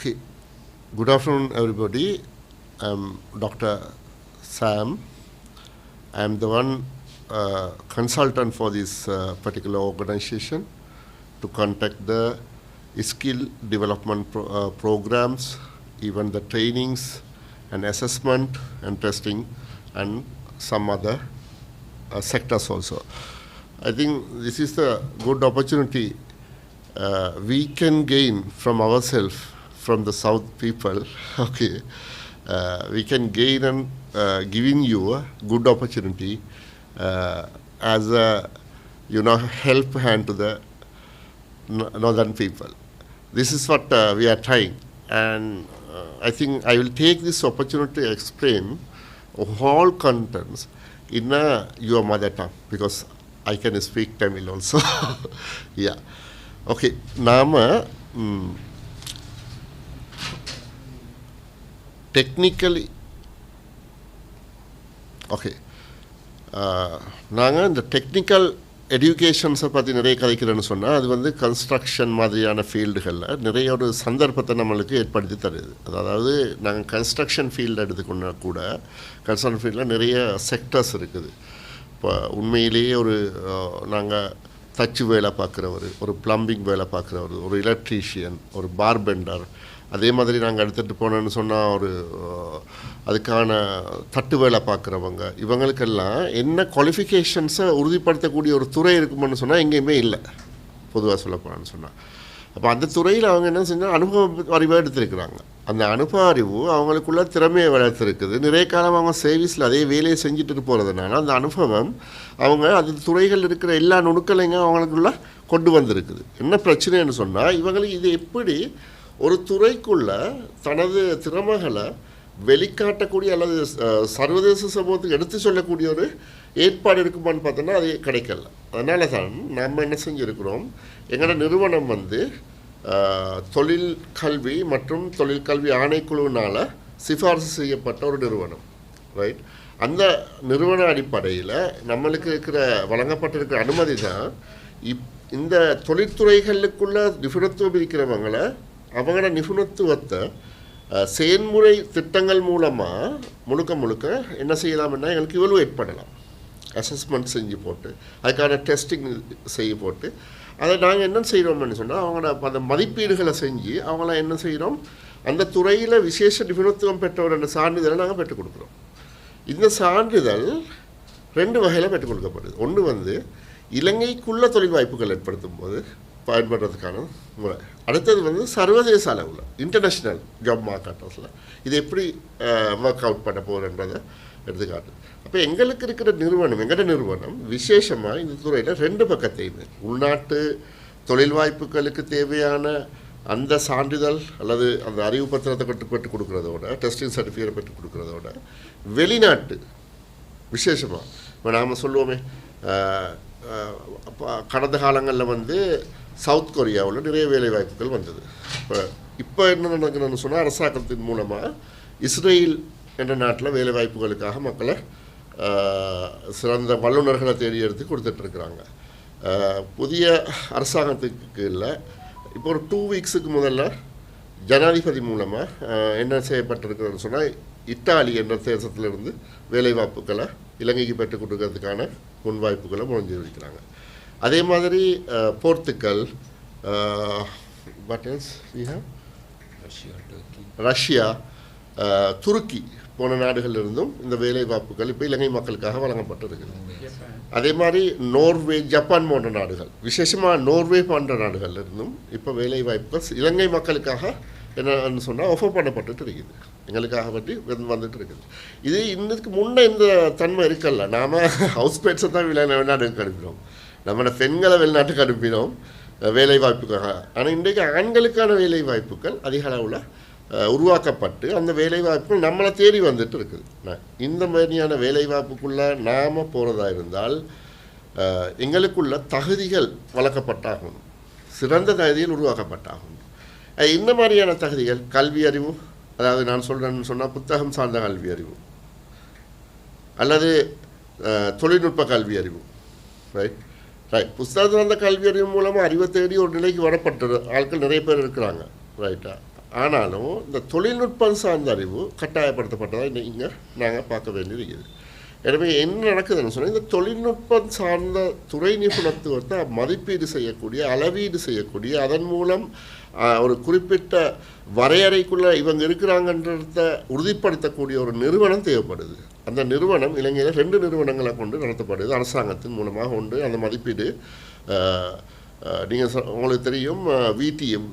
Okay. Good afternoon, everybody. I'm Dr. Sam. I'm the one uh, consultant for this uh, particular organization to contact the skill development pro- uh, programs, even the trainings and assessment and testing, and some other uh, sectors also. I think this is a good opportunity uh, we can gain from ourselves, from the South people, okay, uh, we can gain and uh, giving you a good opportunity uh, as a, you know, help hand to the northern people. This is what uh, we are trying. And uh, I think I will take this opportunity to explain all contents in your mother tongue because I can speak Tamil also. yeah. Okay. Nama. Mm, technically okay நாங்கள் இந்த technical எடியூகேஷன்ஸை பற்றி நிறைய கதைக்கிறேன்னு சொன்னால் அது வந்து construction மாதிரியான ஃபீல்டுகளில் நிறைய ஒரு சந்தர்ப்பத்தை நம்மளுக்கு ஏற்படுத்தி தருது. அதாவது நாங்கள் கன்ஸ்ட்ரக்ஷன் ஃபீல்டு எடுத்துக்கொண்டா கூட கன்ஸ்ட்ரக்ஷன் ஃபீல்டில் நிறைய செக்டர்ஸ் இருக்குது. இப்போ உண்மையிலேயே ஒரு நாங்கள் தச்சு வேலை பார்க்குறவர் ஒரு ப்ளம்பிங் வேலை பார்க்குறவர் ஒரு எலக்ட்ரீஷியன் ஒரு பார்பெண்டர் அதே மாதிரி நாங்கள் எடுத்துகிட்டு போனோன்னு சொன்னால் ஒரு அதுக்கான தட்டு வேலை பார்க்குறவங்க இவங்களுக்கெல்லாம் என்ன குவாலிஃபிகேஷன்ஸை உறுதிப்படுத்தக்கூடிய ஒரு துறை இருக்குமென்னு சொன்னால் எங்கேயுமே இல்லை. பொதுவாக சொல்லப்போனான்னு சொன்னால் அப்போ அந்த துறையில் அவங்க என்ன செஞ்சால் அனுபவ அறிவாக எடுத்திருக்கிறாங்க. அந்த அனுபவ அறிவு அவங்களுக்குள்ள திறமையை வளர்த்துருக்குது. நிறைய காலம் அவங்க சர்வீஸில் அதே வேலையை செஞ்சுட்டு போகிறதுனால அந்த அனுபவம் அவங்க அந்த துறைகள் இருக்கிற எல்லா நுணுக்களையும் அவங்களுக்குள்ள கொண்டு வந்திருக்குது. என்ன பிரச்சனைன்னு சொன்னால் இவங்களுக்கு இது எப்படி ஒரு துறைக்குள்ள தனது திறமைகளை வெளிக்காட்டக்கூடிய அல்லது சர்வதேச சமூகத்துக்கு எடுத்து சொல்லக்கூடிய ஒரு ஏற்பாடு இருக்குமான்னு பார்த்தோன்னா அது கிடைக்கல. அதனால தான் நம்ம என்ன செஞ்சுருக்கிறோம் எங்களோட நிறுவனம் வந்து தொழில் கல்வி மற்றும் தொழில் கல்வி ஆணைக்குழுவினால் சிபாரிசு செய்யப்பட்ட ஒரு நிறுவனம் ரைட் அந்த நிறுவன அடிப்படையில் நம்மளுக்கு இருக்கிற வழங்கப்பட்டிருக்கிற அனுமதி தான் இப் இந்த தொழிற்துறைகளுக்குள்ள நிபுணத்துவம் இருக்கிறவங்களை அவங்களோட நிபுணத்துவத்தை செயன்முறை செயல்முறை திட்டங்கள் மூலமாக முழுக்க முழுக்க என்ன செய்யலாம்னா எங்களுக்கு இவலுவேட் பண்ணலாம். அசஸ்மெண்ட் செஞ்சு போட்டு அதுக்கான டெஸ்டிங் செய்ய போட்டு அதை நாங்கள் என்ன செய்கிறோம்னு சொன்னால் அவங்களோட அந்த மதிப்பீடுகளை செஞ்சு அவங்கள என்ன செய்கிறோம் அந்த துறையில் விசேஷ நிபுணத்துவம் பெற்றவரோட சான்றிதழை நாங்கள் பெற்றுக் கொடுக்குறோம். இந்த சான்றிதழ் ரெண்டு வகையில் பெற்றுக் கொடுக்கப்படுது. ஒன்று வந்து இலங்கைக்குள்ள தொழில் வாய்ப்புகள் ஏற்படுத்தும் போது பயன்படுறதுக்கான முறை. அடுத்தது வந்து சர்வதேச அளவில் இன்டர்நேஷ்னல் ஜாப் மார்க்கெட்டர்ஸில் இது எப்படி ஒர்க் அவுட் பண்ண போகிறன்றதை எடுத்துக்காட்டு. அப்போ எங்களுக்கு இருக்கிற நிறுவனம் எங்களோட நிறுவனம் விசேஷமாக இந்த துறையில் ரெண்டு பக்கத்தையுமே உள்நாட்டு தொழில் வாய்ப்புகளுக்கு தேவையான அந்த சான்றிதழ் அல்லது அந்த அறிவு பத்திரத்தை பெற்று பெற்றுக் கொடுக்குறதோட டெஸ்டிங் சர்டிஃபிகேட் பெற்றுக் கொடுக்குறதோட வெளிநாட்டு விசேஷமாக இப்போ நாம் சொல்லுவோமே கடந்த காலங்களில் வந்து சவுத் கொரியாவில் நிறைய வேலை வாய்ப்புகள் வந்தது. இப்போ இப்போ என்ன நடக்குதுன்னு சொன்னால் அரசாங்கத்தின் மூலமாக இஸ்ரேல் என்ற நாட்டில் வேலை வாய்ப்புகளுக்காக மக்களை சிறந்த வல்லுநர்களை தேடி எடுத்து கொடுத்துட்ருக்குறாங்க புதிய அரசாங்கத்துக்கு இல்லை. இப்போ ஒரு டூ வீக்ஸுக்கு முதல்ல ஜனாதிபதி மூலமாக என்ன செய்யப்பட்டிருக்கிறதுன்னு சொன்னால் இத்தாலி என்ற தேசத்திலிருந்து வேலைவாய்ப்புகளை இலங்கைக்கு பெற்றுக் கொடுக்கறதுக்கான முன்வாய்ப்புகளை முழிஞ்சு இருக்கிறாங்க அதே மாதிரி Portugal but else Russia ah, துருக்கி போன நாடுகளிலிருந்தும் இந்த வேலை வாய்ப்புகள் இப்போ இலங்கை மக்களுக்காக வழங்கப்பட்டிருக்குது. அதே மாதிரி நோர்வே ஜப்பான் போன்ற நாடுகள் விசேஷமாக நோர்வே போன்ற நாடுகள்ல இருந்தும் இப்போ வேலை வாய்ப்புகள் இலங்கை மக்களுக்காக என்னன்னு சொன்னால் ஆஃபர் பண்ணப்பட்டுட்டு இருக்குது. எங்களுக்காக பற்றி வந்து வந்துட்டு இருக்குது. இது இன்னதுக்கு முன்னே இந்த தன்மை இருக்கல்ல. நாம் ஹவுஸ் பேட்ஸை தான் வெளி வெளிநாட்டுக்கு அனுப்பினோம் நம்மளோட பெண்களை வெளிநாட்டுக்கு அனுப்பினோம் வேலை வாய்ப்புக்காக ஆனால் இன்றைக்கு ஆண்களுக்கான வேலை வாய்ப்புகள் அதிக அளவில் உருவாக்கப்பட்டு அந்த வேலைவாய்ப்புகள் நம்மளை தேடி வந்துட்டு இருக்குது. இந்த மாதிரியான வேலைவாய்ப்புக்குள்ளே நாம் போகிறதா இருந்தால் எங்களுக்குள்ள தகுதிகள் வளர்க்கப்பட்டாகணும் சிறந்த தகுதிகள் உருவாக்கப்பட்டாகணும் இந்த மாதிரியான தகுதிகள் கல்வி அறிவு அதாவது நான் சொல்கிறேன்னு சொன்னால் புத்தகம் சார்ந்த கல்வி அறிவு. அல்லது தொழில்நுட்ப கல்வி அறிவு. ரைட் ரைட் புஸ்தகம் சார்ந்த கல்வி அறிவு மூலமாக அறிவை தேடி ஒரு நிலைக்கு வரப்பட்டது. ஆட்கள் நிறைய பேர் இருக்கிறாங்க. ரைட்டா ஆனாலும் இந்த தொழில்நுட்பம் சார்ந்த அறிவு கட்டாயப்படுத்தப்பட்டதாக இங்கே நாங்கள் பார்க்க வேண்டியிருக்குது. எனவே என்ன நடக்குதுன்னு சொன்னால் இந்த தொழில்நுட்பம் சார்ந்த துறை நிபுணத்துவத்தை மதிப்பீடு செய்யக்கூடிய அளவீடு செய்யக்கூடிய அதன் மூலம் ஒரு குறிப்பிட்ட வரையறைக்குள்ளே இவங்க இருக்கிறாங்கன்றத உறுதிப்படுத்தக்கூடிய ஒரு நிறுவனம் தேவைப்படுது. அந்த நிறுவனம் இலங்கையில் ரெண்டு நிறுவனங்களை கொண்டு நடத்தப்படுது. அரசாங்கத்தின் மூலமாக உண்டு. அந்த மதிப்பீடு நீங்கள் உங்களுக்கு தெரியும் விடிஎம்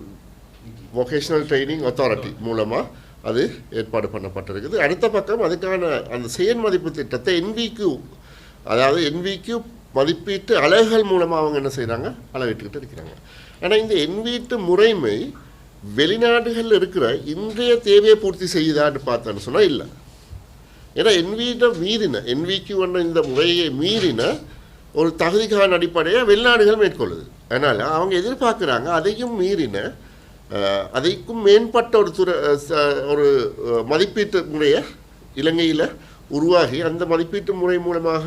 வொகேஷனல் ட்ரைனிங் அத்தாரிட்டி மூலமாக அது ஏற்பாடு பண்ணப்பட்டிருக்குது. அடுத்த பக்கம் அதுக்கான அந்த செயல் மதிப்பு திட்டத்தை என்விக்கு அதாவது என்விக்கு மதிப்பீட்டு அலகுகள் மூலமாக அவங்க என்ன செய்கிறாங்க அளவிட்டுக்கிட்டு இருக்கிறாங்க. ஆனால் இந்த என்வீட்டு முறைமை வெளிநாடுகளில் இருக்கிற இன்றைய தேவையை பூர்த்தி செய்யுதான்னு பார்த்தேன்னு சொன்னால் இல்லை. ஏன்னா என்வியிட்ட மீறின. என்விக்கு வந்த இந்த முறையை மீறின ஒரு தகுதிக்கான அடிப்படையை வெளிநாடுகள் மேற்கொள்ளுது. அதனால் அவங்க எதிர்பார்க்குறாங்க அதையும் மீறின அதைக்கும் மேம்பட்ட ஒரு துறை ச- ஒரு மதிப்பீட்டு முறையை இலங்கையில் உருவாகி அந்த மதிப்பீட்டு முறை மூலமாக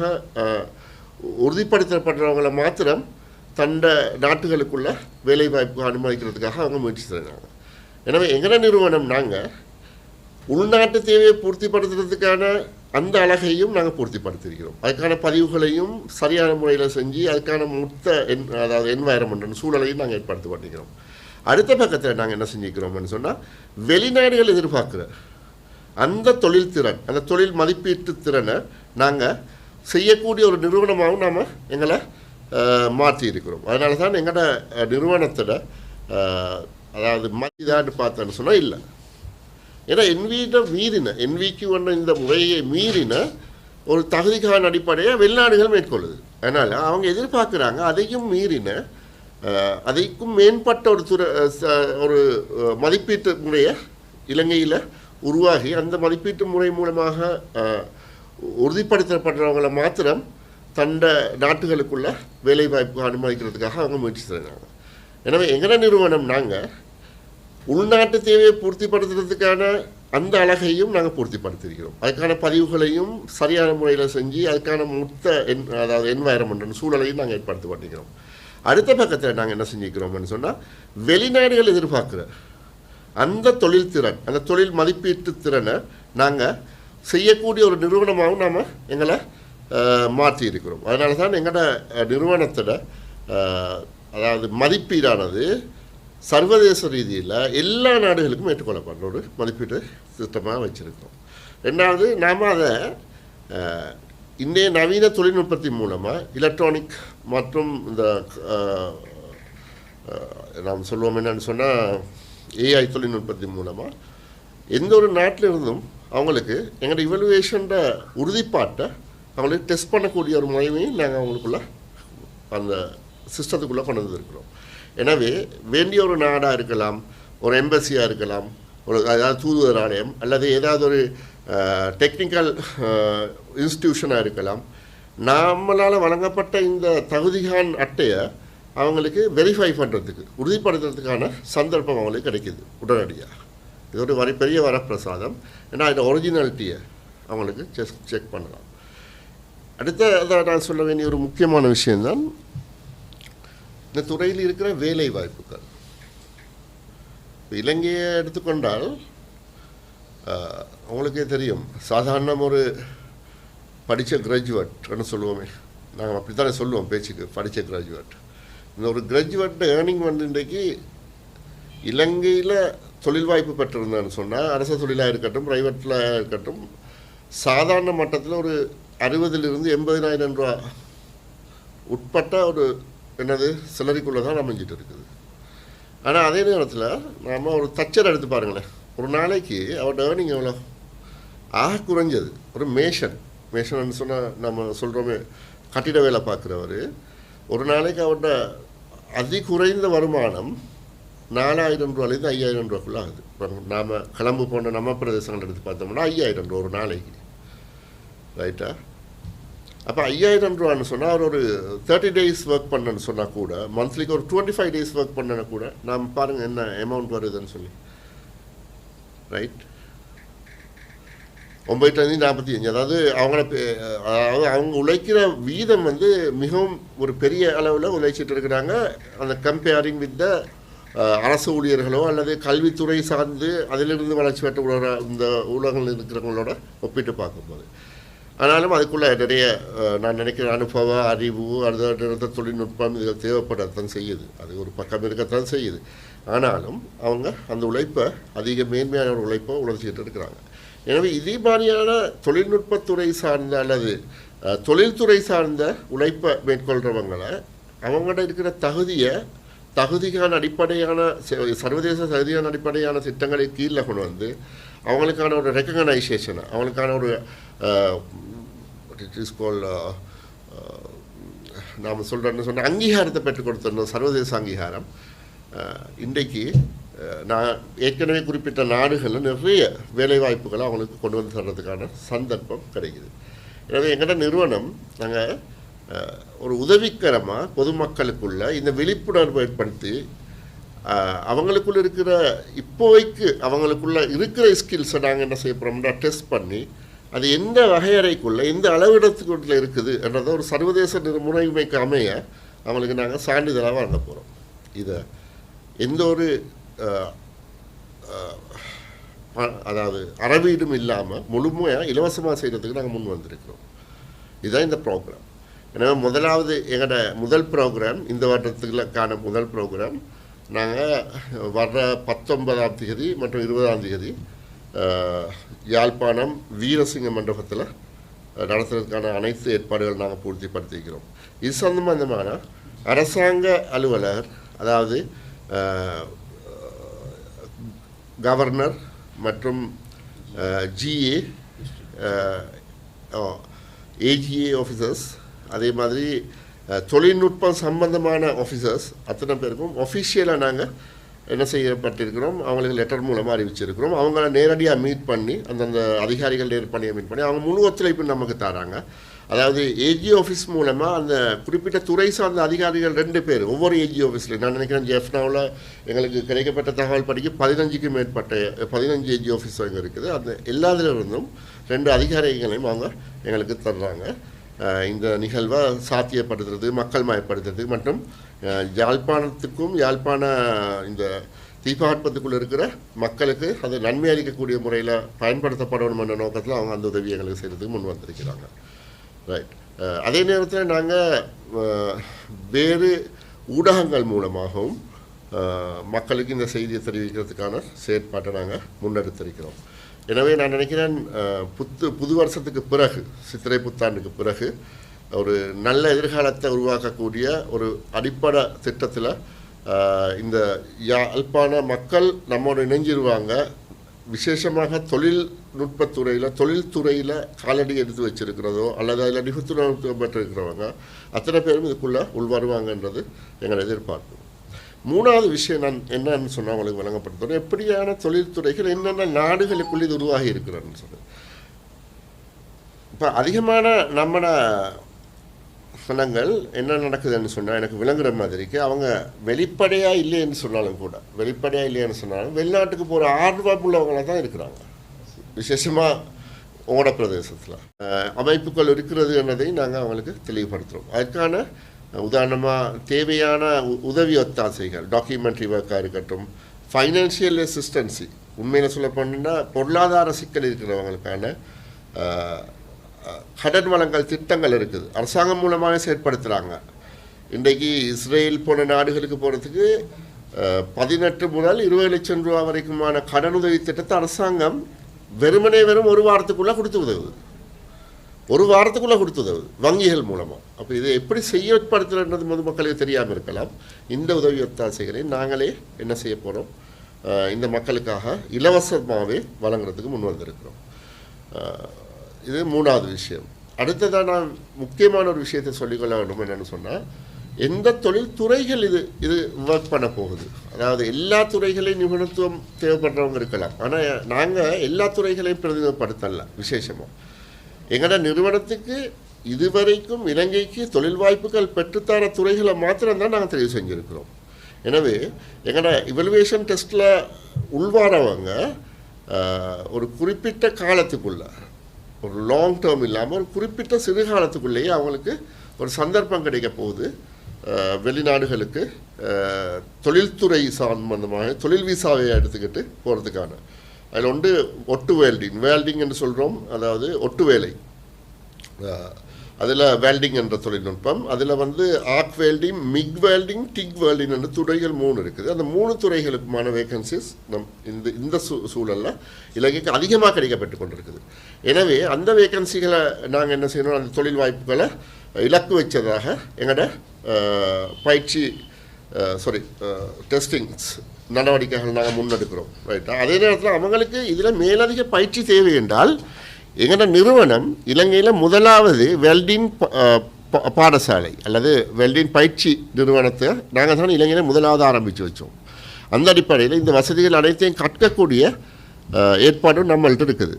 உறுதிப்படுத்தப்படுறவங்களை மாத்திரம் தண்ட நாட்டுகளுக்குள்ள வேலைவாய்ப்பு அனுமதிக்கிறதுக்காக அவங்க முயற்சி செய்கிறாங்க எனவே எங்கட நிறுவனம் நாங்கள் உள்நாட்டு தேவையை பூர்த்திப்படுத்துறதுக்கான அந்த அழகையும் நாங்கள் பூர்த்திப்படுத்தியிருக்கிறோம் அதுக்கான பதிவுகளையும் சரியான முறையில் செஞ்சு அதுக்கான மொத்த என் அதாவது என்வாயரமெண்ட் சூழலையும் நாங்கள் ஏற்படுத்தி பண்ணிக்கிறோம் அடுத்த பக்கத்தில் நாங்கள் என்ன செஞ்சுக்கிறோம்னு சொன்னால் வெளிநாடுகள் எதிர்பார்க்குற அந்த தொழில் திறன் அந்த தொழில் மதிப்பீட்டு திறனை நாங்கள் செய்யக்கூடிய ஒரு நிறுவனமாகவும் நாம் எங்களை மாற்றி இருக்கிறோம் அதனால தான் எங்களோட நிறுவனத்தோட அதாவது மதிதான்னு பார்த்தேன்னு சொன்னால் இல்லை. ஏன்னா என்வியிட்ட மீறின என்விக்கு வந்த இந்த முறையை மீறின ஒரு தகுதிக்கான அடிப்படையை வெளிநாடுகள் மேற்கொள்ளுது அதனால் அவங்க எதிர்பார்க்குறாங்க அதையும் மீறின அதைக்கும் மேம்பட்ட ஒரு துறை ச- ஒரு மதிப்பீட்டு முறையை இலங்கையில் உருவாகி அந்த மதிப்பீட்டு முறை மூலமாக உறுதிப்படுத்தப்படுறவங்களை மாத்திரம் தண்ட நாட்டுகளுக்குள்ள வேலைவாய்ப்பு அனுமதிக்கிறதுக்காக அவங்க முயற்சி செய்கிறாங்க எனவே எங்கட நிறுவனம் நாங்கள் உள்நாட்டு தேவையை பூர்த்திப்படுத்துறதுக்கான அந்த அழகையும் நாங்கள் பூர்த்திப்படுத்திருக்கிறோம் அதுக்கான பதிவுகளையும் சரியான முறையில் செஞ்சு அதுக்கான மொத்த என் அதாவது என்வாயரமெண்ட் சூழலையும் நாங்கள் ஏற்படுத்தி பண்ணிக்கிறோம் அடுத்த பக்கத்தில் நாங்கள் என்ன செஞ்சுக்கிறோம்னு சொன்னால் வெளிநாடுகள் எதிர்பார்க்குற அந்த தொழில் திறன் அந்த தொழில் மதிப்பீட்டு திறனை நாங்கள் செய்யக்கூடிய ஒரு நிறுவனமாகவும் நாம் எங்களை மாற்றி இருக்கிறோம் அதனால தான் எங்களோட நிறுவனத்தோட அதாவது மதிப்பீடானது சர்வதேச ரீதியில் எல்லா நாடுகளுக்கும் ஏற்றுக்கொள்ளப்படுற ஒரு மதிப்பீட்டு திட்டமாக வச்சுருக்கோம். ரெண்டாவது நாம் அதை இன்றைய நவீன தொழில்நுட்பத்தின் மூலமாக எலக்ட்ரானிக் மற்றும் இந்த நாம் சொல்லுவோம் என்னன்னு சொன்னால் ஏஐ தொழில்நுட்பத்தின் மூலமாக எந்த ஒரு நாட்டில் இருந்தும் அவங்களுக்கு எங்களோட இவலுவேஷன்ற உறுதிப்பாட்டை அவங்களுக்கு டெஸ்ட் பண்ணக்கூடிய ஒரு முறைமையும் நாங்கள் அவங்களுக்குள்ள அந்த சிஸ்டத்துக்குள்ளே கொண்டு வந்திருக்கிறோம். எனவே வேண்டிய ஒரு நாடாக இருக்கலாம் ஒரு எம்பசியாக இருக்கலாம் ஒரு அதாவது தூதுவர் ஆலயம் அல்லது ஏதாவது ஒரு டெக்னிக்கல் இன்ஸ்டிடியூஷனாக இருக்கலாம். நம்மளால் வழங்கப்பட்ட இந்த தகுதிகான் அட்டையை அவங்களுக்கு வெரிஃபை பண்ணுறதுக்கு உறுதிப்படுத்துறதுக்கான சந்தர்ப்பம் அவங்களுக்கு கிடைக்கிது உடனடியாக. இது ஒரு வரி பெரிய வரப்பிரசாதம். ஏன்னா இந்த ஒரிஜினாலிட்டியை அவங்களுக்கு செக் செக் பண்ணலாம். அடுத்த நான் சொல்ல வேண்டிய ஒரு முக்கியமான விஷயம்தான் இந்த துறையில் இருக்கிற வேலை வாய்ப்புகள். இலங்கையை எடுத்துக்கொண்டால் அவங்களுக்கே தெரியும் சாதாரண ஒரு படித்த கிராஜுவேட்னு சொல்லுவோமே. நாங்கள் அப்படி தானே சொல்லுவோம் பேச்சுக்கு படித்த கிராஜுவேட் இந்த ஒரு கிராஜுவேட் ஏர்னிங் வந்து இன்றைக்கு இலங்கையில் தொழில் வாய்ப்பு பெற்றிருந்தான்னு சொன்னால் அரசு தொழிலாக இருக்கட்டும் ப்ரைவேட்டில் இருக்கட்டும் சாதாரண மட்டத்தில் ஒரு அறுபதுலேருந்து எண்பதினாயிரம் ரூபா உட்பட்ட ஒரு என்னது? சிலரிக்குள்ளே தான் அமைஞ்சிட்டு இருக்குது. ஆனால் அதே நேரத்தில் நாம் ஒரு தச்சர் எடுத்து பாருங்களேன். ஒரு நாளைக்கு அவர்கிட்ட ஏர்னிங் எவ்வளோ? ஆக குறைஞ்சது. ஒரு மேஷன். மேஷன் சொன்னால் நம்ம சொல்கிறோமே கட்டிட வேலை பார்க்குறவர். ஒரு நாளைக்கு அவர்கிட்ட அதி குறைந்த வருமானம் நாலாயிரம் ரூபாலேருந்து ஐயாயிரம் ரூபாக்குள்ளே ஆகுது. இப்போ நாம் கிளம்பு போன்ற நம்ம பிரதேசங்கள் எடுத்து பார்த்தோம்னா ஐயாயிரம் ரூபா ஒரு நாளைக்கு. ரைட்டா அப்போ ஐயாயிரம் ரூபான்னு சொன்னால் அவர் ஒரு தேர்ட்டி டேஸ் ஒர்க் பண்ணன்னு சொன்னால் கூட மந்த்லிக்கு ஒரு டுவெண்ட்டி ஃபைவ் டேஸ் ஒர்க் பண்ணனா கூட நாம் பாருங்கள் என்ன அமௌண்ட் வருதுன்னு சொல்லி. ரைட் ஒம்பதுலேருந்து நாற்பத்தி அஞ்சு. அதாவது அவங்கள பே- அதாவது அவங்க உழைக்கிற வீதம் வந்து மிகவும் ஒரு பெரிய அளவில் உழைச்சிட்டு இருக்கிறாங்க. அந்த கம்பேரிங் வித் த அரசு ஊழியர்களோ அல்லது கல்வித்துறை சார்ந்து அதிலிருந்து வளர்ச்சி பெற்ற உலக இந்த ஊடகங்கள் இருக்கிறவங்களோட ஒப்பிட்டு பார்க்கும்போது. ஆனாலும் அதுக்குள்ளே நிறைய நான் நினைக்கிற அனுபவ அறிவு அந்த தொழில்நுட்பம் இது தேவைப்படத்தான் செய்யுது. அது ஒரு பக்கம் இருக்கத்தான் செய்யுது. ஆனாலும் அவங்க அந்த உழைப்பை அதிக மேன்மையான ஒரு உழைப்பை உழைச்சிக்கிட்டு இருக்கிறாங்க. எனவே இதே மாதிரியான தொழில்நுட்பத்துறை சார்ந்த அல்லது தொழில்துறை சார்ந்த உழைப்பை மேற்கொள்கிறவங்களை அவங்கள்ட்ட இருக்கிற தகுதியை தகுதிக்கான அடிப்படையான சர்வதேச தகுதியான அடிப்படையான திட்டங்களை கீழே கொண்டு வந்து அவங்களுக்கான ஒரு ரெக்கக்னைசேஷனை அவங்களுக்கான ஒரு இட் இஸ் கால் நாம் சொல்கிறேன்னு சொன்ன அங்கீகாரத்தை பெற்றுக் கொடுத்துருந்தோம் சர்வதேச அங்கீகாரம். இன்றைக்கு நான் ஏற்கனவே குறிப்பிட்ட நாடுகளில் நிறைய வேலைவாய்ப்புகளை அவங்களுக்கு கொண்டு வந்து தர்றதுக்கான சந்தர்ப்பம் கிடைக்குது. எனவே எங்கள்ட நிறுவனம் நாங்கள் ஒரு உதவிக்கரமாக பொதுமக்களுக்குள்ள இந்த விழிப்புணர்வு ஏற்படுத்தி அவங்களுக்குள்ள இருக்கிற இப்போதைக்கு அவங்களுக்குள்ள இருக்கிற ஸ்கில்ஸை நாங்கள் என்ன செய்ய போகிறோம்னா டெஸ்ட் பண்ணி அது எந்த வகையறைக்குள்ள எந்த அளவிடத்துக்குள்ள இருக்குது என்றதை ஒரு சர்வதேச நிறு- முறைமைக்கு அமைய அவங்களுக்கு நாங்கள் சான்றிதழாக வழங்க போகிறோம் இதை எந்த ஒரு அதாவது அறவீடும் இல்லாமல் முழுமையாக இலவசமாக செய்கிறதுக்கு நாங்கள் முன் வந்திருக்கிறோம். இதுதான் இந்த ப்ரோக்ராம் எனவே முதலாவது எங்களோட முதல் ப்ரோக்ராம் இந்த வருடத்துக்குள்ளக்கான முதல் ப்ரோக்ராம் நாங்கள் வர்ற பத்தொன்பதாம் தேதி மற்றும் இருபதாம் தேதி யாழ்ப்பாணம் வீரசிங்க மண்டபத்தில் நடத்துறதுக்கான அனைத்து ஏற்பாடுகள் நாங்கள் பூர்த்திப்படுத்திக்கிறோம். இது சம்பந்தமான அரசாங்க அலுவலர் அதாவது கவர்னர் மற்றும் ஜிஏ ஏஜிஏ ஆஃபீஸர்ஸ் அதே மாதிரி தொழில்நுட்பம் சம்பந்தமான ஆஃபீஸர்ஸ் அத்தனை பேருக்கும் ஒஃபிஷியலாக நாங்கள் என்ன செய்யப்பட்டிருக்கிறோம்? அவங்களுக்கு லெட்டர் மூலமாக அறிவிச்சிருக்கிறோம். அவங்கள நேரடியாக மீட் பண்ணி அந்தந்த அதிகாரிகள் நேரடியாக மீட் பண்ணி அவங்க முழு ஒத்துழைப்பு நமக்கு தராங்க. அதாவது ஏஜி ஆஃபீஸ் மூலமாக அந்த குறிப்பிட்ட துறை சார்ந்த அதிகாரிகள் ரெண்டு பேர் ஒவ்வொரு ஏஜி ஆஃபீஸில் நான் நினைக்கிறேன் ஜெஃப்னாவில் எங்களுக்கு கிடைக்கப்பட்ட தகவல் படிக்க பதினஞ்சுக்கு மேற்பட்ட பதினஞ்சு ஏஜி ஆஃபீஸ் அங்கே இருக்குது. அந்த எல்லாத்துல இருந்தும் ரெண்டு அதிகாரிகளையும் அவங்க எங்களுக்கு தர்றாங்க. இந்த நிகழ்வை சாத்தியப்படுத்துறது மக்கள் மயப்படுத்துறது மற்றும் யாழ்ப்பாணத்துக்கும் யாழ்ப்பாண இந்த தீபாத்மத்துக்குள்ள இருக்கிற மக்களுக்கு அது நன்மை அளிக்கக்கூடிய முறையில் பயன்படுத்தப்படணும் என்ற நோக்கத்தில் அவங்க அந்த உதவி எங்களுக்கு செய்கிறதுக்கு முன் வந்திருக்கிறாங்க. ரைட் அதே நேரத்தில் நாங்கள் வேறு ஊடகங்கள் மூலமாகவும் மக்களுக்கு இந்த செய்தியை தெரிவிக்கிறதுக்கான செயற்பாட்டை நாங்கள் முன்னெடுத்திருக்கிறோம். எனவே நான் நினைக்கிறேன் புத்து புது வருஷத்துக்கு பிறகு சித்திரை புத்தாண்டுக்கு பிறகு ஒரு நல்ல எதிர்காலத்தை உருவாக்கக்கூடிய ஒரு அடிப்படை திட்டத்தில் இந்த யாழ்ப்பாண மக்கள் நம்மோடு இணைஞ்சிருவாங்க. விசேஷமாக தொழில்நுட்பத்துறையில் தொழில்துறையில் காலடி எடுத்து வச்சிருக்கிறதோ அல்லது அதில் நிபுணத்துவம் பெற்றிருக்கிறவங்க அத்தனை பேரும் இதுக்குள்ளே உள்வருவாங்கன்றது எங்கள் எதிர்பார்ப்பு மூணாவது விஷயம் நான் என்னன்னு சொன்னால் அவங்களுக்கு வழங்கப்படுத்துகிறேன் எப்படியான தொழில்துறைகள் என்னென்ன நாடுகளுக்குள் இது உருவாகி இருக்கிறன்னு சொல்லுது இப்போ அதிகமான நம்மட சனங்கள் என்ன நடக்குதுன்னு சொன்னால் எனக்கு விளங்குற மாதிரிக்கு அவங்க வெளிப்படையாக இல்லைன்னு சொன்னாலும் கூட வெளிப்படையாக இல்லைன்னு சொன்னாலும் வெளிநாட்டுக்கு போகிற ஆர்வம் உள்ளவங்களாக தான் இருக்கிறாங்க. விசேஷமாக ஓட பிரதேசத்தில். அமைப்புகள் இருக்கிறது என்பதை நாங்கள் அவங்களுக்கு தெளிவுபடுத்துகிறோம் அதுக்கான உதாரணமாக தேவையான உ- உதவி ஒத்தாசைகள் டாக்குமெண்ட்ரி ஒர்க்காக இருக்கட்டும் ஃபைனான்சியல் அசிஸ்டன்சி உண்மையில் சொல்ல போனோம்னா பொருளாதார சிக்கல் இருக்கிறவங்களுக்கான கடன் வளங்கள் திட்டங்கள் இருக்குது. அரசாங்கம் மூலமாக செயற்படுத்துகிறாங்க இன்றைக்கு இஸ்ரேல் போன நாடுகளுக்கு போகிறதுக்கு பதினெட்டு முதல் இருபது லட்சம் ரூபா வரைக்குமான கடனுதவி திட்டத்தை அரசாங்கம் வெறுமனே வெறும் ஒரு வாரத்துக்குள்ளே கொடுத்து உதவுது. ஒரு வாரத்துக்குள்ளே கொடுத்து வங்கிகள் மூலமாக அப்போ இதை எப்படி செய்யப்படுத்துறது பொதுமக்களுக்கு தெரியாமல் இருக்கலாம். இந்த உதவி ஒத்தாசைகளை நாங்களே என்ன செய்ய போகிறோம் இந்த மக்களுக்காக இலவசமாகவே வழங்குறதுக்கு முன் வந்திருக்கிறோம். இது மூணாவது விஷயம். அடுத்ததாக நான் முக்கியமான ஒரு விஷயத்தை சொல்லிக்கொள்ள வேண்டும் என்னென்னு சொன்னால் எந்த தொழில் துறைகள் இது இது ஒர்க் பண்ண போகுது. அதாவது எல்லா துறைகளையும் நிபுணத்துவம் தேவைப்படுறவங்க இருக்கலாம். ஆனால் நாங்கள் எல்லா துறைகளையும் பிரதிநிதிப்படுத்தல விசேஷமாக எங்களோட நிறுவனத்துக்கு இதுவரைக்கும் இலங்கைக்கு தொழில் வாய்ப்புகள் பெற்றுத்தர துறைகளை மாத்திரம்தான் நாங்கள் தெரிவு செஞ்சுருக்கிறோம். எனவே எங்களோட இவல்வேஷன் டெஸ்ட்டில் உள்வாரவங்க ஒரு குறிப்பிட்ட காலத்துக்குள்ள ஒரு லாங் டேர்ம் இல்லாமல் ஒரு குறிப்பிட்ட சிறு காலத்துக்குள்ளேயே அவங்களுக்கு ஒரு சந்தர்ப்பம் கிடைக்க போகுது. வெளிநாடுகளுக்கு தொழில்துறை சம்பந்தமாக தொழில் விசாவை எடுத்துக்கிட்டு போகிறதுக்கான அதில் ஒன்று ஒட்டு வேல்டிங் வேல்டிங் என்று சொல்கிறோம் அதாவது ஒட்டு வேலை. அதில் வேல்டிங் என்ற தொழில்நுட்பம். அதில் வந்து ஆர்க் வேல்டிங் மிக் வேல்டிங் டிக் வேல்டிங் என்ற துறைகள் மூணு இருக்குது. அந்த மூணு துறைகளுக்குமான வேகன்சிஸ் நம் இந்த இந்த சூ சூழலில் இலங்கைக்கு அதிகமாக கிடைக்கப்பட்டு கொண்டிருக்குது. எனவே அந்த வேகன்சிகளை நாங்கள் என்ன செய்யணும்? அந்த தொழில் வாய்ப்புகளை இலக்கு வச்சதாக எங்களோட பயிற்சி Uh, சாரி டெஸ்டிங்ஸ் uh, நடவடிக்கைகள் நாங்கள் முன்னெடுக்கிறோம். ரைட்டா அதே நேரத்தில் அவங்களுக்கு இதில் மேலதிக பயிற்சி தேவை என்றால் எங்களோட நிறுவனம் இலங்கையில் முதலாவது வெல்டின் uh, பாடசாலை அல்லது வெல்டின் பயிற்சி நிறுவனத்தை நாங்கள் தான் இலங்கையில் முதலாவது ஆரம்பித்து வச்சோம். அந்த அடிப்படையில் இந்த வசதிகள் அனைத்தையும் கற்கக்கூடிய ஏற்பாடும் நம்மள்ட்ட இருக்குது.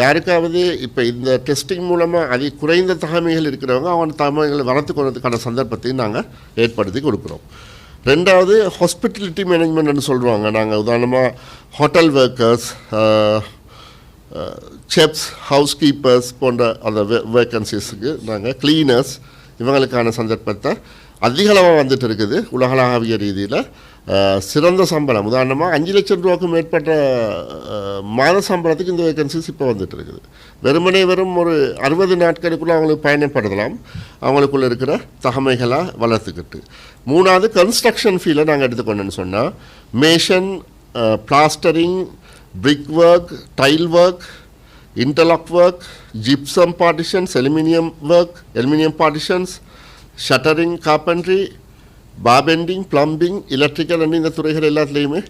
யாருக்காவது இப்போ இந்த டெஸ்டிங் மூலமாக அதிக குறைந்த தகமைகள் இருக்கிறவங்க அவங்க தகமைகளை வளர்த்து கொள்றதுக்கான சந்தர்ப்பத்தையும் நாங்கள் ஏற்படுத்தி கொடுக்குறோம். ரெண்டாவது ஹாஸ்பிட்டலிட்டி மேனேஜ்மெண்ட்னு சொல்லுவாங்க. நாங்கள் உதாரணமாக hotel workers chefs house keepers போன்ற அந்த வேக்கன்சிஸுக்கு நாங்கள் கிளீனர்ஸ் இவங்களுக்கான சந்தர்ப்பத்தை அதிகளவாக வந்துட்டு இருக்குது உலகளாவிய ரீதியில். சிறந்த சம்பளம். உதாரணமாக அஞ்சு லட்சம் ரூபாய்க்கும் மேற்பட்ட மாத சம்பளத்துக்கு இந்த வேகன்சிஸ் இப்போ வந்துட்டு இருக்குது வெறுமனே வெறும் ஒரு அறுபது நாட்களுக்குள்ள அவங்களுக்கு பயணப்படுத்தலாம். அவங்களுக்குள்ளே இருக்கிற தகமைகளாக வளர்த்துக்கிட்டு. மூணாவது கன்ஸ்ட்ரக்ஷன் ஃபீல்டை நாங்கள் எடுத்துக்கொண்டோன்னு சொன்னால் mason plastering brick work tile work interlock work gypsum partitions aluminium work aluminium partitions shuttering carpentry, bar bending plumbing electrical electrical இந்த துறைகள் எல்லாத்துலேயுமே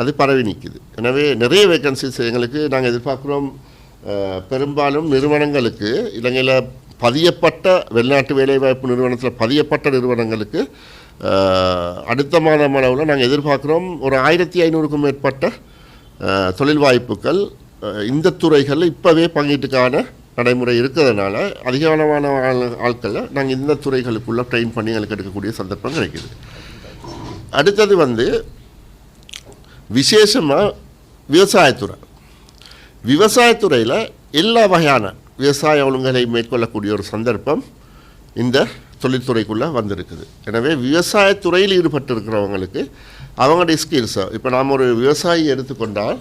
அது பரவி நிற்குது எனவே நிறைய வேக்கன்சிஸ் எங்களுக்கு நாங்கள் எதிர்பார்க்குறோம். பெரும்பாலும் நிறுவனங்களுக்கு இலங்கையில் பதியப்பட்ட வெளிநாட்டு வேலைவாய்ப்பு நிறுவனத்தில் பதியப்பட்ட நிறுவனங்களுக்கு அடுத்த மாதம் அளவில் நாங்கள் எதிர்பார்க்குறோம். ஒரு ஆயிரத்தி ஐநூறுக்கும் மேற்பட்ட தொழில் வாய்ப்புகள் இந்த துறைகளில் இப்போவே பங்கீட்டுக்கான நடைமுறை இருக்கிறதுனால அதிகமான ஆள் ஆட்களை நாங்கள் இந்த துறைகளுக்குள்ளே ட்ரெயின் பண்ணி எங்களுக்கு எடுக்கக்கூடிய சந்தர்ப்பம் கிடைக்கிது. அடுத்தது வந்து விசேஷமாக விவசாயத்துறை. விவசாயத்துறையில் எல்லா வகையான விவசாய ஒழுங்குகளை மேற்கொள்ளக்கூடிய ஒரு சந்தர்ப்பம் இந்த தொழில்துறைக்குள்ளே வந்திருக்குது. எனவே விவசாயத்துறையில் ஈடுபட்டிருக்கிறவங்களுக்கு அவங்களுடைய ஸ்கில்ஸை இப்போ நாம் ஒரு விவசாயி எடுத்துக்கொண்டால்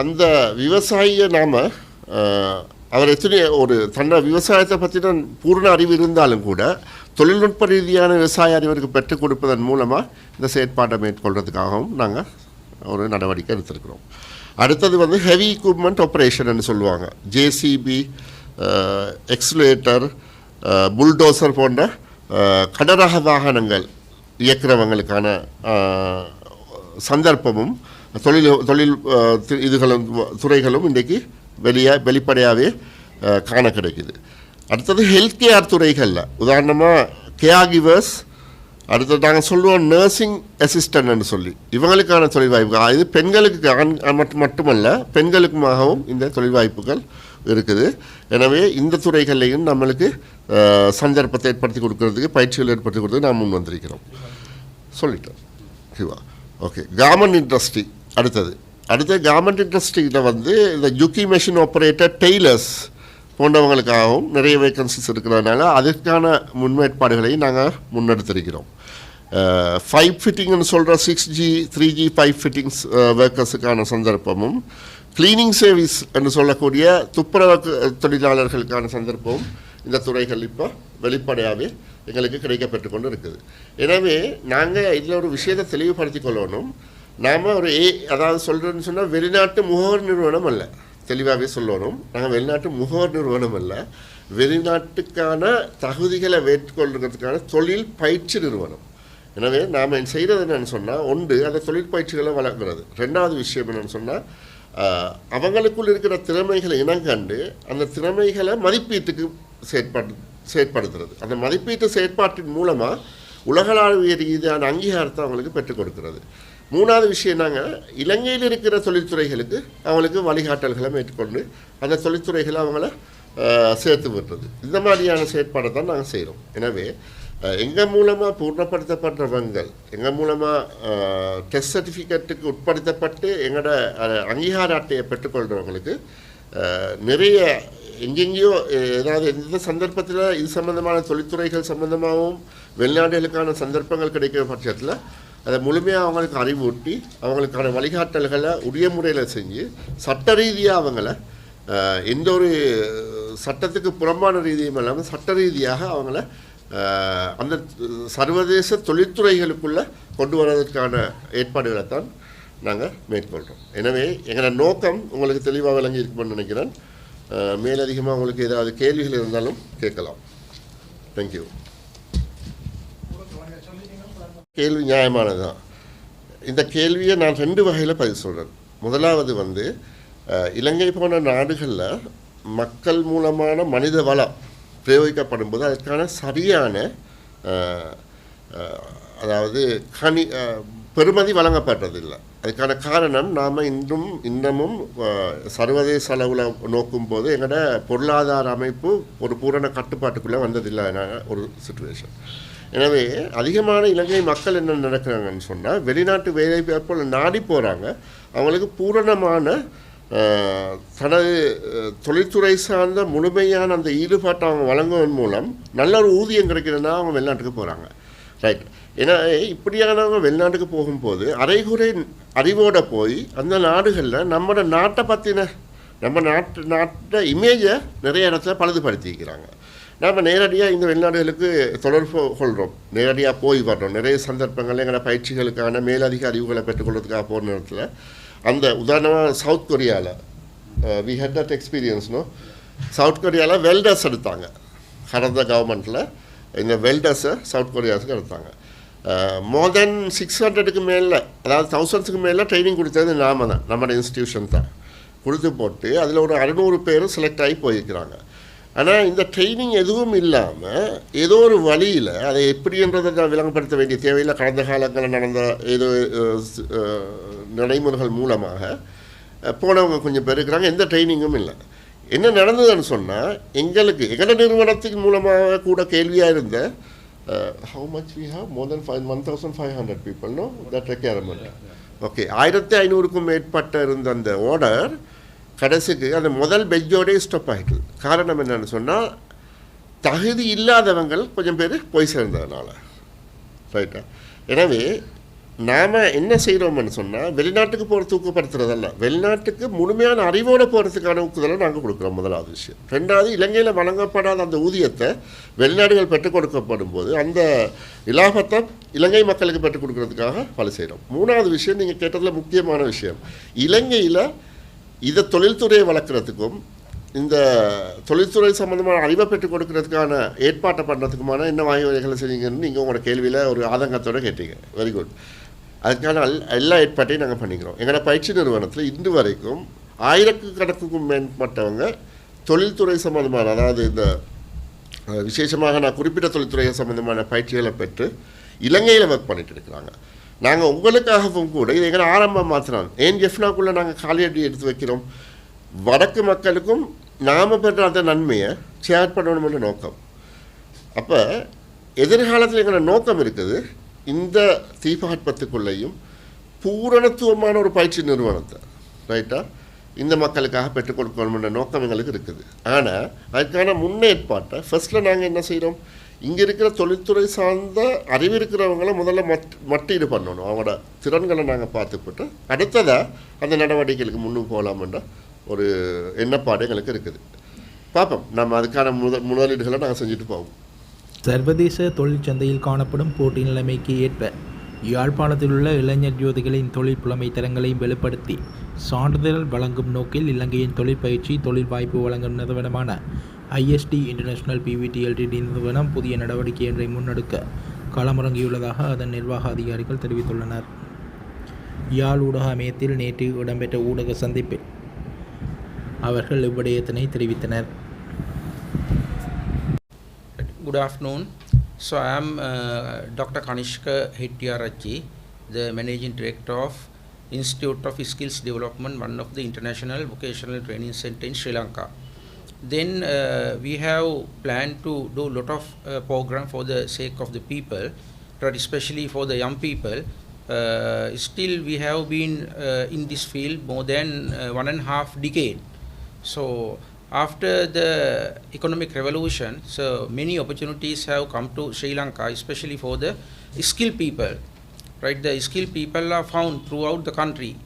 அந்த விவசாயியை நாம் அவர் எத்தனை ஒரு தன்னை விவசாயத்தை பற்றின பூர்ண அறிவு இருந்தாலும் கூட தொழில்நுட்ப ரீதியான விவசாய அறிவருக்கு பெற்றுக் கொடுப்பதன் மூலமாக இந்த செயற்பாட்டை மேற்கொள்கிறதுக்காகவும் நாங்கள் ஒரு நடவடிக்கை எடுத்திருக்கிறோம். அடுத்தது வந்து ஹெவி எக்யூப்மெண்ட் ஆப்ரேஷன் சொல்லுவாங்க. ஜேசிபி எக்ஸ்லேட்டர் புல்டோசர் போன்ற கடரக வாகனங்கள் இயக்குறவங்களுக்கான சந்தர்ப்பமும் தொழில் தொழில் இதுகளும் துறைகளும் இன்றைக்கு வெளியே வெளிப்படையாகவே காண கிடைக்குது அடுத்தது ஹெல்த் கேர் துறைகளில். உதாரணமாக கேஆகிவர்ஸ் அடுத்தது நாங்கள் சொல்லுவோம் நர்சிங் அசிஸ்டன்ட்னு சொல்லி. இவங்களுக்கான தொழில் வாய்ப்புகள் இது பெண்களுக்கு ஆண் மட்டும் மட்டுமல்ல பெண்களுக்குமாகவும் இந்த தொழில் வாய்ப்புகள் இருக்குது. எனவே இந்த துறைகள்லையும் நம்மளுக்கு சந்தர்ப்பத்தை ஏற்படுத்தி கொடுக்கறதுக்கு பயிற்சிகள் ஏற்படுத்தி கொடுத்து நாம் முன் வந்திருக்கிறோம். சொல்லிட்டோம். ஓகே கார்மெண்ட் இண்டஸ்ட்ரி அடுத்தது. அடுத்து கார்மெண்ட் இண்டஸ்ட்ரியில் வந்து இந்த ஜுக்கி மெஷின் ஆப்ரேட்டர் டெய்லர்ஸ் போன்றவங்களுக்காகவும் நிறைய வேக்கன்சிஸ் இருக்கிறதுனால அதற்கான முன்னேற்பாடுகளையும் நாங்கள் முன்னெடுத்திருக்கிறோம். ஃபைவ் ஃபிட்டிங்னு சொல்கிற six G three G five fittings ஒர்க்கர்ஸுக்கான சந்தர்ப்பமும் க்ளீனிங் சர்வீஸ் என்று சொல்லக்கூடிய துப்புரவு தொழிலாளர்களுக்கான சந்தர்ப்பமும் இந்த துறைகள் இப்போ வெளிப்படையாகவே எங்களுக்கு கிடைக்கப்பட்டு கொண்டு இருக்குது எனவே நாங்கள் இதில் ஒரு விஷயத்தை தெளிவுபடுத்திக் கொள்ளணும். நாம் ஒரு ஏ அதாவது சொல்கிறேன்னு சொன்னால் வெளிநாட்டு முகவர் நிறுவனம் அல்ல. தெளிவாகவே சொல்லணும். நாங்கள் வெளிநாட்டு முகவர் நிறுவனம் அல்ல. வெளிநாட்டுக்கான தகுதிகளை மேற்கொள்றதுக்கான தொழில் பயிற்சி நிறுவனம். எனவே நாம் செய்கிறது என்னன்னு சொன்னால் ஒன்று அந்த தொழில் பயிற்சிகளை வளர்க்குறது. ரெண்டாவது விஷயம் என்னென்னு சொன்னால் அவங்களுக்குள் இருக்கிற திறமைகளை இனங்கண்டு அந்த திறமைகளை மதிப்பீட்டுக்கு செயற்படு செயற்படுத்துறது. அந்த மதிப்பீட்டு செயற்பாட்டின் மூலமாக உலகளாவிய ரீதியான அங்கீகாரத்தை அவங்களுக்கு பெற்றுக் கொடுக்கிறது. மூணாவது விஷயம் நாங்கள் இலங்கையில் இருக்கிற தொழில்துறைகளுக்கு அவங்களுக்கு வழிகாட்டல்களை மேற்கொண்டு அந்த தொழில்துறைகளை அவங்கள சேர்த்து விடுறது. இந்த மாதிரியான செயற்பாடை தான் நாங்கள் செய்கிறோம் எனவே எங்கள் மூலமாக பூர்ணப்படுத்தப்படுறவங்கள் எங்கள் மூலமாக டெஸ்ட் சர்டிஃபிகேட்டுக்கு உட்படுத்தப்பட்டு எங்களோட அங்கீகார அட்டையை பெற்றுக்கொள்கிறவங்களுக்கு நிறைய எங்கெங்கேயோ ஏதாவது எந்த சந்தர்ப்பத்தில் இது சம்பந்தமான தொழில்துறைகள் சம்பந்தமாகவும் வெளிநாடுகளுக்கான சந்தர்ப்பங்கள் கிடைக்கிற பட்சத்தில் அதை முழுமையாக அவங்களுக்கு அறிவூட்டி அவங்களுக்கான வழிகாட்டல்களை உரிய முறையில் செஞ்சு சட்ட ரீதியாக அவங்கள எந்த ஒரு சட்டத்துக்கு புறம்பான ரீதியும் இல்லாமல் சட்ட ரீதியாக அவங்கள அந்த சர்வதேச தொழில்துறைகளுக்குள்ளே கொண்டு வர்றதற்கான ஏற்பாடுகளை தான் நாங்கள் மேற்கொள்கிறோம் எனவே எங்களோட நோக்கம் உங்களுக்கு தெளிவாக விளங்கி இருக்குமென்னு நினைக்கிறேன். மேலதிகமாக உங்களுக்கு ஏதாவது கேள்விகள் இருந்தாலும் கேட்கலாம். தேங்க்யூ கேள்வி நியாயமானது தான். இந்த கேள்வியை நான் ரெண்டு வகையில் பதில் சொல்கிறேன் முதலாவது வந்து இலங்கை போன நாடுகளில் மக்கள் மூலமான மனித வளம் பிரயோகிக்கப்படும் போது அதற்கான சரியான அதாவது கனி பெருமதி வழங்கப்பட்டதில்லை. அதுக்கான காரணம் நாம் இன்றும் இன்னமும் சர்வதேச அளவில் நோக்கும் போது எங்களோட பொருளாதார அமைப்பு ஒரு பூரண கட்டுப்பாட்டுக்குள்ளே வந்ததில்லை ஒரு சுச்சுவேஷன் எனவே அதிகமான இலங்கை மக்கள் என்ன நடக்கிறாங்கன்னு சொன்னால் வெளிநாட்டு வேலை வேலைவாய்ப்புகளை நாடி போகிறாங்க அவங்களுக்கு பூரணமான தனது தொழில்துறை சார்ந்த முழுமையான அந்த ஈடுபாட்டை அவங்க வழங்குவதன் மூலம் நல்ல ஒரு ஊதியம் கிடைக்கிறதுனா அவங்க வெளிநாட்டுக்கு போகிறாங்க ரைட் ஏன்னா இப்படியானவங்க வெளிநாட்டுக்கு போகும்போது அரைகுறை அறிவோட போய் அந்த நாடுகளில் நம்மளோட நாட்டை பற்றின நம்ம நாட்டு நாட்டை இமேஜை நிறைய இடத்துல பழுதுபடுத்திக்கிறாங்க. நாம் நேரடியாக இந்த வெளிநாடுகளுக்கு தொடர்பு கொள்கிறோம் நேரடியாக போய் வர்றோம். நிறைய சந்தர்ப்பங்கள் எங்களோட பயிற்சிகளுக்கான மேலதிக அறிவுகளை பெற்றுக்கொள்வதுக்காக போகிற நேரத்தில் அந்த உதாரணமாக சவுத் கொரியாவில் வி ஹெட் தட் எக்ஸ்பீரியன்ஸ்னோ சவுத் கொரியாவில் வெல்டர்ஸ் எடுத்தாங்க. கடந்த கவர்மெண்ட்டில் இந்த வெல்டர்ஸை சவுத் கொரியாஸுக்கு எடுத்தாங்க. மோர் தென் சிக்ஸ் ஹண்ட்ரடுக்கு மேலே அதாவது தௌசண்ட்ஸுக்கு மேலே ட்ரைனிங் கொடுத்தது நாம தான். நம்மளோட இன்ஸ்டியூஷன் தான். கொடுத்து போட்டு அதில் ஒரு அறுநூறு பேரும் செலக்ட் ஆகி போயிருக்கிறாங்க. ஆனால் இந்த ட்ரைனிங் எதுவும் இல்லாமல் ஏதோ ஒரு வழியில் அதை எப்படின்றதை நான் விளங்கப்படுத்த வேண்டிய தேவையில்லை. கடந்த காலங்களில் நடந்த ஏதோ நடைமுறைகள் மூலமாக போனவங்க கொஞ்சம் பேர் இருக்கிறாங்க. எந்த ட்ரைனிங்கும் இல்லை. என்ன நடந்ததுன்னு சொன்னால் எங்களுக்கு எங்களோட நிறுவனத்தின் மூலமாக கூட கேள்வியாக இருந்த how much we have more than five one thousand five hundred people no that requirement okay ஆயிரத்தி ஐநூறுக்கும் மேற்பட்ட இருந்த அந்த ஆர்டர் கடைசிக்கு அந்த முதல் பெஞ்சோடே ஸ்டாப் ஆகிட்டு காரணம் என்னன்னு சொன்னால் தகுதி இல்லாதவங்கள் கொஞ்சம் பேர் போய் சேர்ந்ததுனால. ரைட்டா எனவே நாம் என்ன செய்கிறோம்னு சொன்னால் வெளிநாட்டுக்கு போகிற ஊக்கப்படுத்துறதல்ல வெளிநாட்டுக்கு முழுமையான அறிவோடு போகிறதுக்கான ஊக்குதலை நாங்கள் கொடுக்குறோம் முதலாவது விஷயம். ரெண்டாவது இலங்கையில் வழங்கப்படாத அந்த ஊதியத்தை வெளிநாடுகள் பெற்றுக் கொடுக்கப்படும் போது அந்த இலாபத்தை இலங்கை மக்களுக்கு பெற்றுக் கொடுக்கறதுக்காக பல செய்கிறோம் மூணாவது விஷயம் நீங்கள் கேட்டதில் முக்கியமான விஷயம். இலங்கையில் இதை தொழில்துறையை வளர்க்குறதுக்கும் இந்த தொழில்துறை சம்மந்தமான அறிவை பெற்றுக் கொடுக்கறதுக்கான ஏற்பாட்டை பண்ணுறதுக்குமான என்ன வாய் வகைகளை செய்யுங்கன்னு நீங்கள் உங்களோட கேள்வியில் ஒரு ஆதங்கத்தோடு கேட்டீங்க. வெரி குட் அதுக்கான எல்லா ஏற்பாட்டையும் நாங்கள் பண்ணிக்கிறோம். எங்களோட பயிற்சி நிறுவனத்தில் இன்று வரைக்கும் ஆயிரக்கணக்குக்கும் மேற்பட்டவங்க தொழில்துறை சம்மந்தமான அதாவது இந்த விசேஷமாக நான் குறிப்பிட்ட தொழில்துறை சம்மந்தமான பயிற்சிகளை பெற்று இலங்கையில் ஒர்க் பண்ணிட்டு இருக்கிறாங்க. நாங்கள் உங்களுக்காகவும் கூட இது எங்களை ஆரம்பம் மாத்திரம் ஏன் ஜெஃப்னாக்குள்ளே நாங்கள் காலியடி எடுத்து வைக்கிறோம்? வடக்கு மக்களுக்கும் நாம பெற்ற அந்த நன்மையை ஷேர் பண்ணணும்னு நோக்கம். அப்போ எதிர்காலத்தில் எங்களோட நோக்கம் இருக்குது இந்த தீபகற்பத்துக்குள்ளேயும் பூரணத்துவமான ஒரு பயிற்சி நிறுவனத்தை ரைட்டா இந்த மக்களுக்காக பெற்றுக் கொடுக்கணும்ன்ற நோக்கம் எங்களுக்கு இருக்குது. ஆனால் அதுக்கான முன்னேற்பாட்டை ஃபஸ்ட்டில் நாங்கள் என்ன செய்கிறோம் இங்கே இருக்கிற தொழில்துறை சார்ந்த அறிவு இருக்கிறவங்களை முதல்ல மட் மட்டீடு பண்ணணும். அவங்களோட திறன்களை நாங்கள் பார்த்துக்கிட்டு அடுத்ததாக அந்த நடவடிக்கைகளுக்கு முன்னுக்கு போகலாம்ன்ற ஒரு எண்ணப்பாடு எங்களுக்கு இருக்குது. பார்ப்போம். நம்ம அதுக்கான முதல் முதலீடுகளை நாங்கள் செஞ்சுட்டு போவோம். சர்வதேச தொழிற்சந்தையில் காணப்படும் போட்டி நிலைமைக்கு ஏற்ப யாழ்ப்பாணத்தில் உள்ள இளைஞர் ஜோதிகளின் தொழில் புலமை தரங்களையும் வெளிப்படுத்தி சான்றிதழ் வழங்கும் நோக்கில் இலங்கையின் தொழிற்பயிற்சி தொழில் வாய்ப்பு வழங்கும் நிறுவனமான ஐஎஸ்டி இன்டர்நேஷனல் பிவிடிஎல்டிடி நிறுவனம் புதிய நடவடிக்கை ஒன்றை முன்னெடுக்க களமிறங்கியுள்ளதாக அதன் நிர்வாக அதிகாரிகள் தெரிவித்துள்ளனர் யாழ் ஊடக அமையத்தில் நேற்று இடம்பெற்ற ஊடக சந்திப்பில் அவர்கள் இவ்விடயத்தினை தெரிவித்தனர் Good afternoon. So I am uh, Dr. Kanishka Hettiarachchi, the Managing Director of Institute of Skills Development, one of the international vocational training center in Sri Lanka. Then uh, we have planned to do a lot of uh, program for the sake of the people, especially for the young people. Uh, still, we have been uh, in this field more than uh, one and a half decade. So after the economic revolution, so many opportunities have come to Sri Lanka, especially for the skilled people. Right, the skilled people are found throughout the country.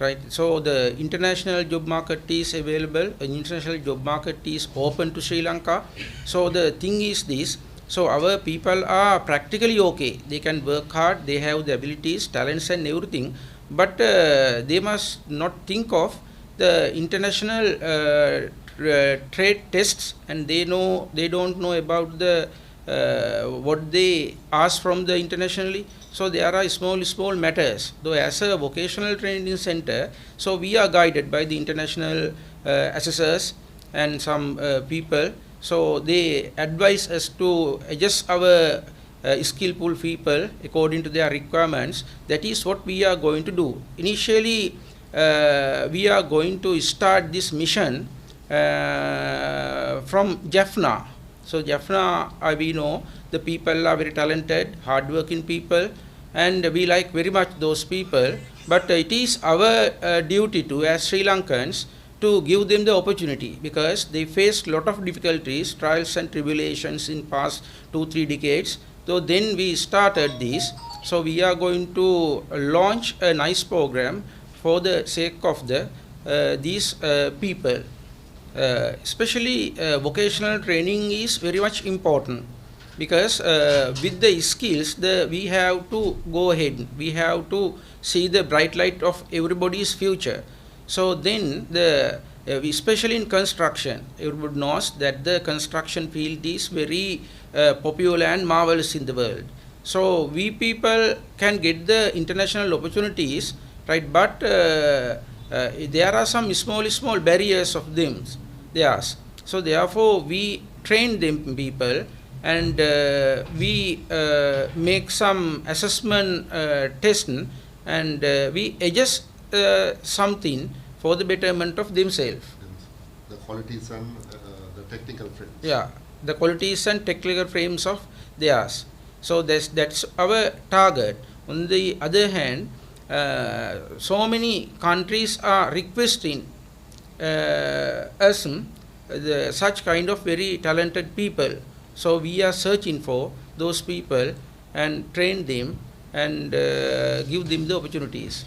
Right, so the international job market is available. An international job market is open to Sri Lanka. So the thing is this. So our people are practically okay. They can work hard. They have the abilities, talents, and everything. But uh, they must not think of the international uh, tra- trade tests, and they know they don't know about the uh, what they ask from the internationally. So there are small small matters. Though as a vocational training center, so we are guided by the international uh, assessors and some uh, people. So they advise us to adjust our uh, skillful people according to their requirements. That is what we are going to do. Initially, uh, we are going to start this mission uh, from Jaffna. So Jaffna, uh, we know the people are very talented, hardworking people, and we like very much those people. But it is our uh, duty to, as Sri Lankans, to give them the opportunity because they faced a lot of difficulties, trials and tribulations in past two three decades. So then we started this. So we are going to launch a nice program for the sake of the uh, these uh, people. Uh, especially uh, vocational training is very much important because uh, with the skills the we have to go ahead. We have to see the bright light of everybody's future. So then the uh, especially in construction everybody knows that the construction field is very uh, popular and marvelous in the world. So we people can get the international opportunities right but uh, there are some small small barriers of them Yes. So therefore, we train them people and uh, we uh, make some assessment uh, testing and uh, we adjust uh, something for the betterment of themselves. The qualities and uh, the technical frames. Yeah, the qualities and technical frames of theirs. So that's that's our target. On the other hand, uh, so many countries are requesting us mm, the, such kind of very talented people. So we are searching for those people and train them and uh, give them the opportunities.